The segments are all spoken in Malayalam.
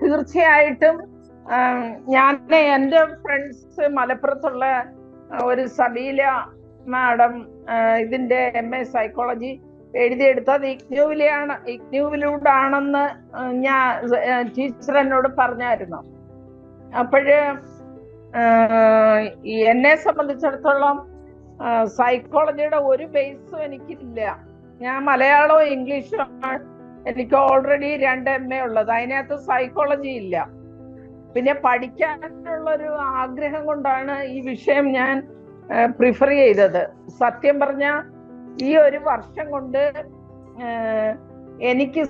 തീർച്ചയായിട്ടും ഞാൻ എന്റെ ഫ്രണ്ട്സ് മലപ്പുറത്തുള്ള ഒരു സബീല മാഡം ഇതിന്റെ എം എ സൈക്കോളജി എഴുതിയെടുത്തത് ഇഗ്നൂവിലെയാണ്. ഇഗ്നൂവിലൂടാണെന്ന് ഞാൻ ടീച്ചർ എന്നോട് പറഞ്ഞായിരുന്നു. അപ്പോഴ് എന്നെ സംബന്ധിച്ചിടത്തോളം സൈക്കോളജിയുടെ ഒരു ബേസും എനിക്കില്ല. ഞാൻ മലയാളവും ഇംഗ്ലീഷും എനിക്ക് ഓൾറെഡി രണ്ട് എം എ ഉള്ളത്. അതിനകത്ത് സൈക്കോളജി ഇല്ല. പിന്നെ പഠിക്കാനുള്ളൊരു ആഗ്രഹം കൊണ്ടാണ് ഈ വിഷയം ഞാൻ പ്രിഫർ ചെയ്തത്. സത്യം പറഞ്ഞ ഈ ഒരു വർഷം കൊണ്ട് എനിക്ക്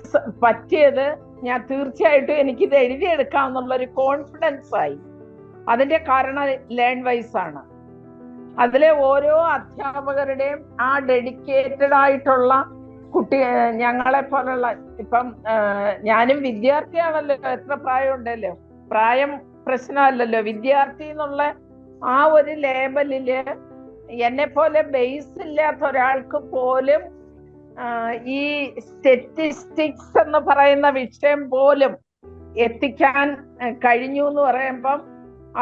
പറ്റിയത് ഞാൻ തീർച്ചയായിട്ടും എനിക്കിത് എഴുതിയെടുക്കാമെന്നുള്ളൊരു കോൺഫിഡൻസ് ആയി. അതിന്റെ കാരണം ലേൺ വൈസ് ആണ്. അതിലെ ഓരോ അധ്യാപകരുടെയും ആ ഡെഡിക്കേറ്റഡ് ആയിട്ടുള്ള കുട്ടി ഞങ്ങളെ പോലുള്ള ഇപ്പം ഞാനും വിദ്യാർത്ഥിയാണല്ലോ എത്ര പ്രായം ഉണ്ടല്ലോ പ്രായം പ്രശ്നമല്ലല്ലോ. വിദ്യാർത്ഥി എന്നുള്ള ആ ഒരു ലേബലിൽ എന്നെ പോലെ ബേസ് ഇല്ലാത്ത ഒരാൾക്ക് പോലും ഈ സ്റ്റെറ്റിസ്റ്റിക്സ് എന്ന് പറയുന്ന വിഷയം പോലും എത്തിക്കാൻ കഴിഞ്ഞു എന്ന് പറയുമ്പം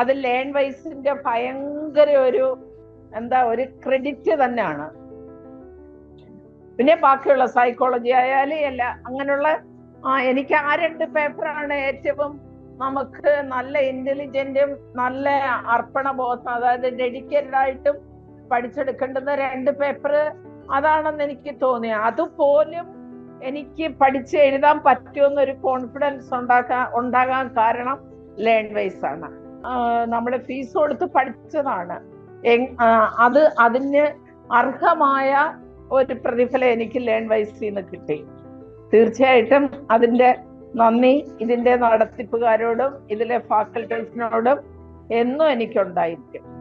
അത് ലേൺ വൈസിന്റെ ഭയങ്കര ഒരു എന്താ ഒരു ക്രെഡിറ്റ് തന്നെയാണ്. പിന്നെ ബാക്കിയുള്ള സൈക്കോളജി ആയാലും അല്ല അങ്ങനെയുള്ള എനിക്ക് ആ രണ്ട് പേപ്പറാണ് ഏറ്റവും നമുക്ക് നല്ല ഇന്റലിജന്റും നല്ല അർപ്പണബോധം അതായത് ഡെഡിക്കേറ്റഡ് ആയിട്ടും പഠിച്ചെടുക്കേണ്ടുന്ന രണ്ട് പേപ്പർ അതാണെന്ന് എനിക്ക് തോന്നി അതുപോലും എനിക്ക് പഠിച്ച് എഴുതാൻ പറ്റുമെന്നൊരു കോൺഫിഡൻസ് ഉണ്ടാക്കാൻ ഉണ്ടാകാൻ കാരണം ലേൺ വൈസ് ആണ്. നമ്മൾ ഫീസ് കൊടുത്ത് പഠിച്ചതാണ്. അത് അതിന് അർഹമായ ഒരു പ്രതിഫലം എനിക്ക് ലേൺ വൈസിൽ നിന്ന് കിട്ടി. തീർച്ചയായിട്ടും അതിന്റെ നന്ദി ഇതിന്റെ നടത്തിപ്പുകാരോടും ഇതിലെ ഫാക്കൽറ്റീസിനോടും എന്നും എനിക്കുണ്ടായിരിക്കും.